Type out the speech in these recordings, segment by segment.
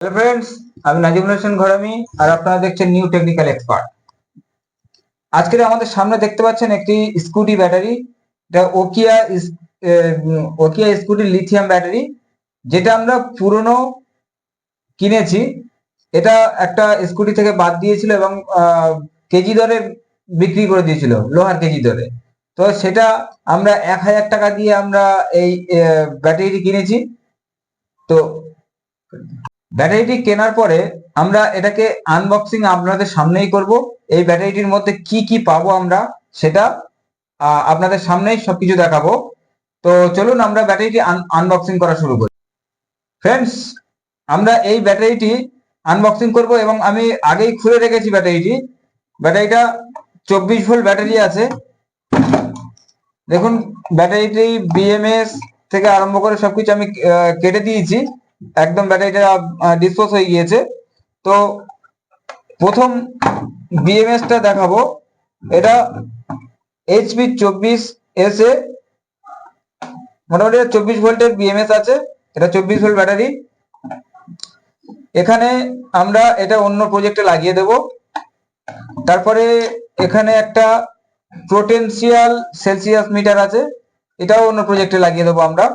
Hello friends আমি নাজিমুল হোসেন ঘরামি আর আপনারা দেখছেন নিউ টেকনিক্যাল এক্সপার্ট আজকের আমাদের সামনে দেখতে পাচ্ছেন একটি স্কুটি ব্যাটারি, এটা Okaya Okaya scooty lithium battery, যেটা আমরা পুরনো কিনেছি। এটা একটা স্কুটি থেকে বাদ দিয়েছিল এবং কেজি দরে বিক্রি করে দিয়েছিল, লোহার কেজি দরে। তো সেটা আমরা এক হাজার টাকা দিয়ে আমরা এই ব্যাটারিটি কিনেছি। তো ব্যাটারিটি কেনার পরে আমরা এটাকে আনবক্সিং আপনাদের সামনেই করব। এই ব্যাটারিটির মধ্যে কি কি পাবো আমরা সেটা আপনাদের সামনেই সবকিছু দেখাবো। তো চলুন আমরা ব্যাটারিটি আনবক্সিং করা শুরু করি। ফ্রেন্ডস আমরা এই ব্যাটারিটি আনবক্সিং করব এবং আমি আগেই খুলে রেখেছি ব্যাটারিটি ব্যাটারিটা চব্বিশ ভোল্ট ব্যাটারি আছে। দেখুন ব্যাটারিটি বিএমএস থেকে আরম্ভ করে সবকিছু আমি কেটে দিয়েছি। একদম ব্যাটারিটা ডিসপোজ হয়ে গিয়েছে। তো প্রথম বিএমএস টা দেখাবো। এটা এইচপি চব্বিশ এস এ মোটামুটি চব্বিশ ভোল্টের বিএমএস আছে। এটা চব্বিশ ভোল্ট ব্যাটারি এখানে আমরা এটা অন্য প্রজেক্টে লাগিয়ে দেব। তারপরে এখানে একটা পোটেনশিয়াল সেলসিয়াস মিটার আছে। এটাও অন্য প্রজেক্টে লাগিয়ে দেবো আমরা।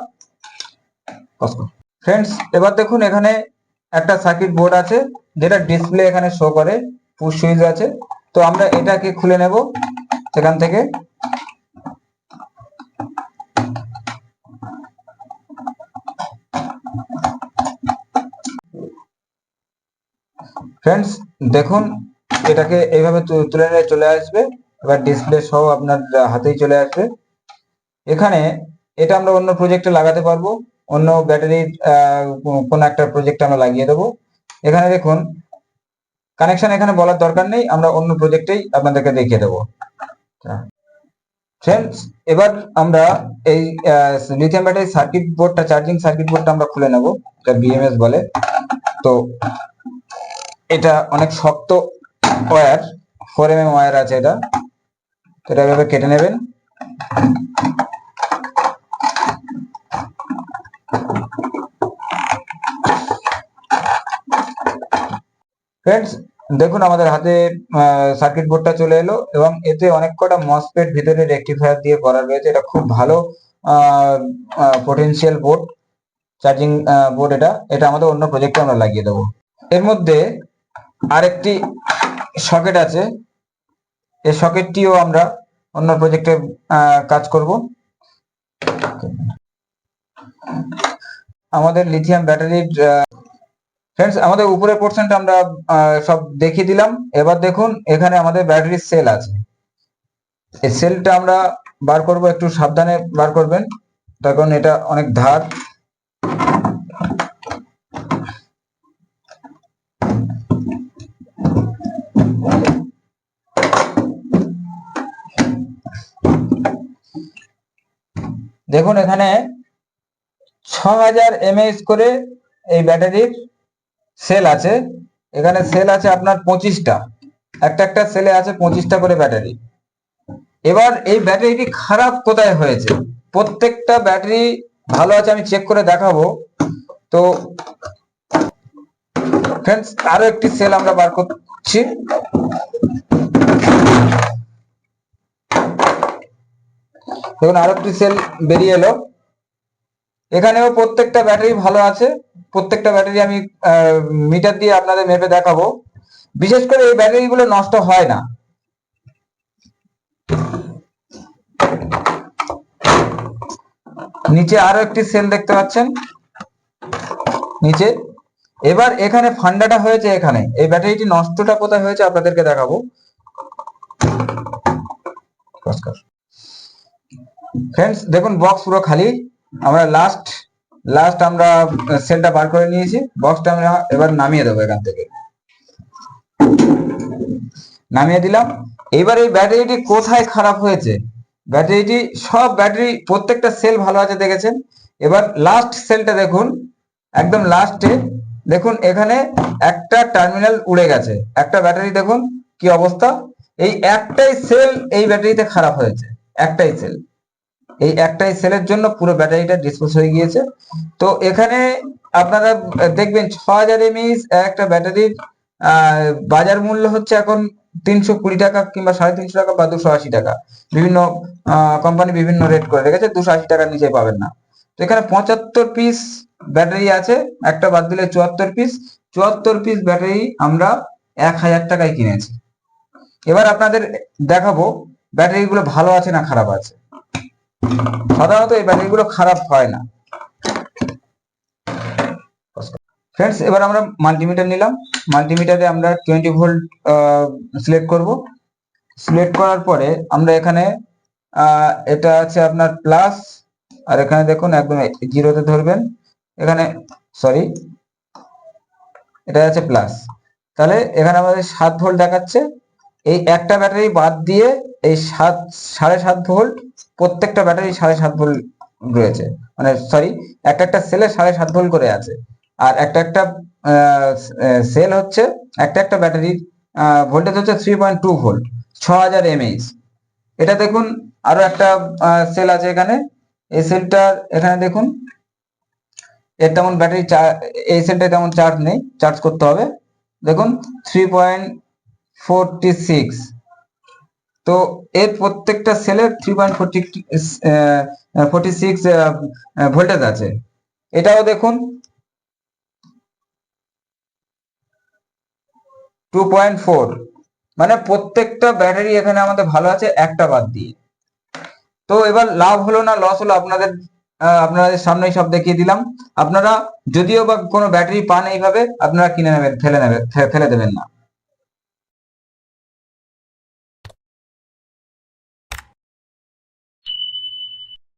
ফ্রেন্ডস এবার দেখুন এখানে একটা সার্কিট বোর্ড আছে, যেটা ডিসপ্লে এখানে শো করে পুশ সুইচ আছে। তো আমরা এটাকে খুলে নেব সেখান থেকে। ফ্রেন্ডস দেখুন, এটাকে এইভাবে তুলে নিয়ে চলে আসবে। এবার ডিসপ্লে সহ আপনার হাতেই চলে আসবে। এখানে এটা আমরা অন্য প্রজেক্টে লাগাতে পারব। অন্য ব্যাটারির কোন একটা প্রজেক্টে আমরা লাগিয়ে দেবো। এখানে দেখুন কানেকশন এখানে বলার দরকার নেই, আমরা অন্য প্রজেক্টেই আপনাদেরকে দেখিয়ে দেবো। ফ্রেন্ডস এবার আমরা এই লিথিয়াম ব্যাটারি সার্কিট বোর্ডটা চার্জিং সার্কিট বোর্ডটা আমরা খুলে নেব, এটা বিএমএস বলে। তো, এটা অনেক শক্ত wire four M M wire আছে এটা। তো এটা এভাবে কেটে নেবেন। ফ্রেন্ডস দেখুন আমাদের হাতে সার্কিট বোর্ডটা চলে এলো এবং এতে অনেক কটা মসপেট ভিতরে রেকটিফায়ার দিয়ে করা রয়েছে। এটা খুব ভালো পটেনশিয়াল বোর্ড চার্জিং বোর্ড এটা। এটা আমাদের অন্য প্রজেক্টে আমরা লাগিয়ে দেবো। এর মধ্যে আরেকটি সকেট আছে। এই সকেটটিও আমরা অন্য প্রজেক্টে কাজ করব। আমাদের লিথিয়াম ব্যাটারির ফ্রেন্ডস আমাদের উপরের পোর্শনটা আমরা সব দেখিয়ে দিলাম। এবার দেখুন, এখানে আমাদের ব্যাটারির সেল আছে। এই সেলটা আমরা বার করব, একটু সাবধানে বার করবেন। তার কারণ এটা অনেক ধার। দেখুন, এখানে ছ হাজার এমএএস করে এই ব্যাটারির সেল আছে, এখানে সেল আছে আপনার পঁচিশটা। একটা একটা সেলে আছে পঁচিশটা করে ব্যাটারি এবার এই ব্যাটারিটি খারাপ কোথায় হয়েছে? প্রত্যেকটা ব্যাটারি ভালো আছে, আমি চেক করে দেখাবো। তো ফ্রেন্ডস আরও একটি সেল আমরা বার করছি। দেখুন আরও একটি সেল বেরিয়ে এলো। এখানেও প্রত্যেকটা ব্যাটারি ভালো আছে। প্রত্যেকটা ব্যাটারি আমি মিটার দিয়ে আপনাদের মেপে দেখাবো। বিশেষ করে এই ব্যাটারি গুলো নষ্ট হয় না। নিচে আরও একটি সেল দেখতে পাচ্ছেন। নিচে। এবার এখানে ফান্ডাটা হয়েছে এখানে। এই ব্যাটারিটি নষ্টটা কোথায় হয়েছে আপনাদেরকে দেখাবো। ফ্রেন্ডস দেখুন বক্স পুরো খালি। আমরা লাস্ট লাস্ট আমরা সেলটা বার করে নিয়েছি বক্সটা আমরা এবার নামিয়ে দেবো এখান থেকে। নামিয়ে দিলাম। এবার এই ব্যাটারিটি কোথায় খারাপ হয়েছে? ব্যাটারিটি, সব ব্যাটারি, প্রত্যেকটা সেল ভালো আছে দেখেছেন? এবার লাস্ট সেলটা দেখুন, একদম লাস্টে দেখুন, এখানে একটা টার্মিনাল উড়ে গেছে। একটা ব্যাটারি দেখুন, কি অবস্থা? এই একটাই সেল এই ব্যাটারিতে খারাপ হয়েছে। একটাই সেল এই একটাই সেলের জন্য পুরো ব্যাটারিটা ডিসপোজ হয়ে গিয়েছে। তো এখানে আপনারা দেখবেন ছ হাজার এমএইচ একটা ব্যাটারির বাজার মূল্য হচ্ছে এখন তিনশো কুড়ি টাকা কিংবা সাড়ে তিনশো টাকা বা দুশো আশি টাকা। বিভিন্ন কোম্পানি বিভিন্ন রেট করে। রেখেছে দুশো আশি টাকার নিচে পাবেন না। তো এখানে পঁচাত্তর পিস ব্যাটারি আছে। একটা বাদ দিলে চুয়াত্তর পিস চুয়াত্তর পিস ব্যাটারি আমরা এক হাজার টাকায় কিনেছি। এবার আপনাদের দেখাবো ব্যাটারি গুলো ভালো আছে না খারাপ আছে। সাধারণত এই ব্যাটারিগুলো খারাপ হয় না। ফ্রেন্ডস এবার আমরা মাল্টিমিটার নিলাম। মাল্টিমিটারে আমরা টোয়েন্টি ভোল্ট সিলেক্ট করব। সিলেক্ট করার পরে আমরা এখানে এটা আছে আপনার প্লাস আর এখানে দেখুন একদম জিরোতে ধরবেন। এখানে সরি এটা আছে প্লাস তাহলে এখানে আমাদের সাত ভোল্ট দেখাচ্ছে। এই একটা ব্যাটারি বাদ দিয়ে এই সাত, সাড়ে সাত ভোল্ট, প্রত্যেকটা ব্যাটারি সাড়ে সাত ভোল্ট রয়েছে। মানে সরি একটা একটা সেলে সাড়ে সাত ভোল্ট করে আছে। আর একটা একটা সেল হচ্ছে, একটা একটা ব্যাটারির ভোল্টেজ হচ্ছে থ্রি পয়েন্ট টু ভোল্ট ছ হাজার এমএইচ এটা দেখুন, আরও একটা সেল আছে এখানে। এই সেলটার এখানে দেখুন, এর তেমন ব্যাটারি এই সেলটা তেমন চার্জ নেই চার্জ করতে হবে। দেখুন থ্রি পয়েন্ট ফোরটি সিক্স তো এর প্রত্যেকটা সেলের three point forty forty six voltage আছে। এটাও দেখুন। টু পয়েন্ট ফোর মানে প্রত্যেকটা ব্যাটারি এখানে আমাদের ভালো আছে, একটা বাদ দিয়ে। তো এবার লাভ হলো না লস হলো আপনাদের আপনাদের সামনেই সব দেখিয়ে দিলাম। আপনারা যদিও বা কোনো ব্যাটারি পান এইভাবে, আপনারা কিনে নেবেন, ফেলে নেবেন ফেলে দেবেন না।